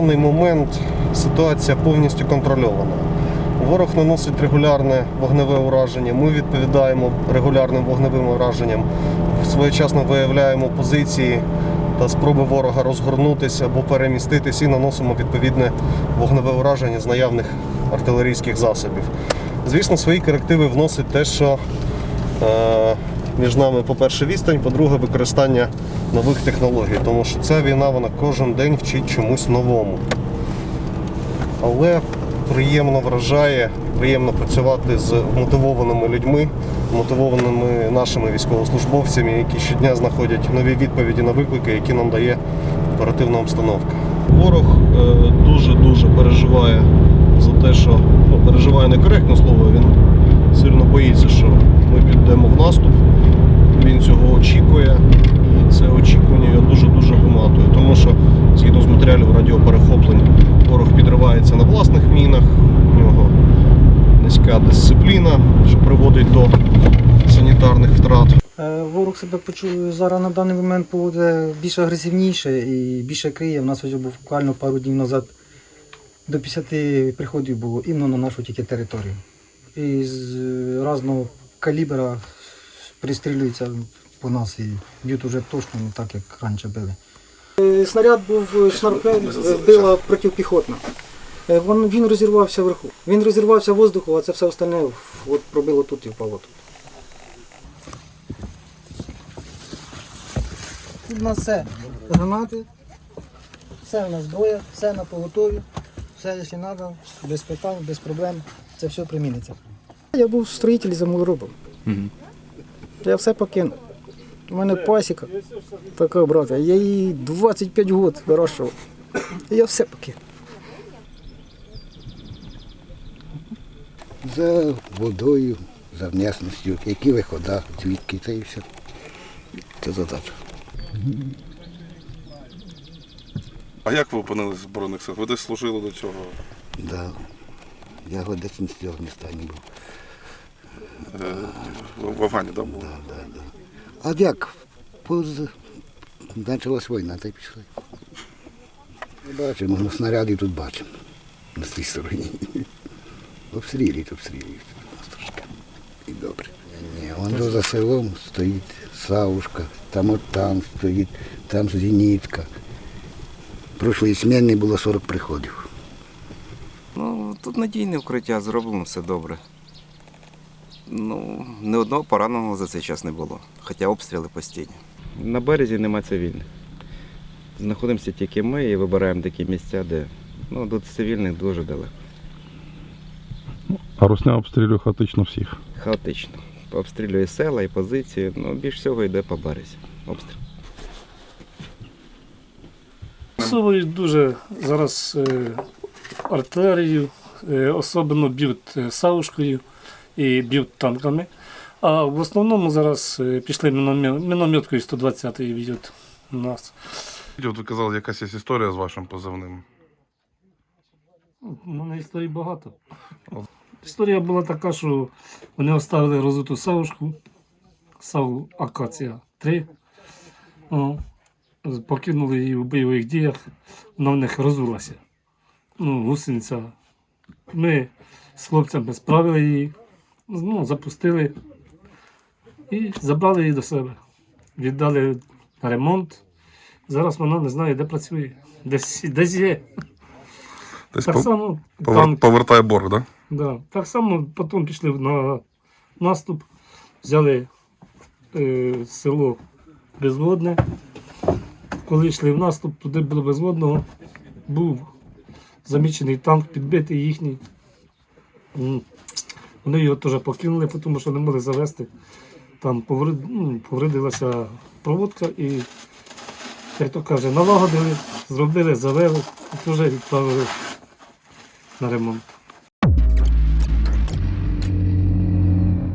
даний момент ситуація повністю контрольована. Ворог наносить регулярне вогневе ураження. Ми відповідаємо регулярним вогневим ураженням. Своєчасно виявляємо позиції та спроби ворога розгорнутися або переміститись і наносимо відповідне вогневе ураження з наявних артилерійських засобів. Звісно, свої корективи вносить те, що е, між нами, по-перше, відстань, по-друге, використання нових технологій, тому що ця війна вона кожен день вчить чомусь новому. Але приємно вражає, приємно працювати з мотивованими людьми, мотивованими нашими військовослужбовцями, які щодня знаходять нові відповіді на виклики, які нам дає оперативна обстановка. Ворог е, дуже-дуже переживає за те, що ну, переживає некоректне слово, він сильно боїться, що ми підемо в наступ. Він цього очікує, і це очікування його дуже-дуже виматує, тому що згідно з матеріалів радіоперехоплень, ворог підривається на власних мінах, у нього низька дисципліна, що приводить до санітарних втрат. Е, Ворог себе почув зараз на даний момент поводить більш агресивніше і більше криє. У нас ось буквально пару днів назад до 50 приходів було іменно на нашу тільки територію. І з різного калібра пристрілюються по нас і б'ють уже точно не так, як раніше били. Е, Снаряд був шнарпель, била протипіхотна. Е, Він, він розірвався вверху. Він розірвався воздуху, а це все остальне от, пробило тут і впало тут. Тут у нас все гранати, все у нас зброя, все на поготові, все, якщо треба, без питань, без проблем, це все приміниться. Я був строїтель за малоробом. Я все покинув. У мене пасіка така, брата, я її 25 років вирощував. І я все покинув. За водою, за м'ясністю, які виходи, звідки це і все. Це задача. А як ви опинились в Збройних силах? Ви десь служили до цього? Да. Я в Одесинській Афганістані був. Е, в Афгані, да, були? Да, да, да. А як? Поз... Почалась війна, та й пішли. Бачимо, ну, снаряди тут бачимо. На цій стороні. Обстрілюють, обстрілюють. Нас трошки. І добре. Ні, вон за селом стоїть Савушка, там от там стоїть, там зенітка. Прошлої зміни було 40 приходів. Ну, тут надійне укриття, зроблено все добре. Ну, ні одного пораненого за цей час не було, хоча обстріли постійні. На березі нема цивільних. Знаходимося тільки ми і вибираємо такі місця, де ну, до цивільних дуже далеко. А Русня обстрілює хаотично всіх. Хаотично. Обстрілює села і позиції, ну більш всього йде по березі. Обстріл. Засовують дуже зараз е, артилерію, е, особливо б'ють е, савушкою і б'ють танками. А в основному зараз е, пішли міномет- мінометкою 120-ї б'ють у нас. От ви казали, якась є історія з вашим позивним. У мене історій багато. Історія була така, що вони оставили розуту савушку, саву Акація 3. О, покинули її в бойових діях, вона в них розулася. Ну, гусениця. Ми з хлопцями справили її, ну, запустили і забрали її до себе. Віддали на ремонт. Зараз вона не знає, де працює. Десь, десь є. Десь Так по- само повер- танк. повертає борг, так? Да? Да. Так само потім пішли на наступ, взяли е, село Безводне. Коли йшли в наступ, туди було безводного, був замічений танк, підбитий їхній. Вони його теж покинули, тому що не могли завести. Там повред... ну, повредилася проводка і, як то каже, налагодили, зробили, завели і теж відправили на ремонт.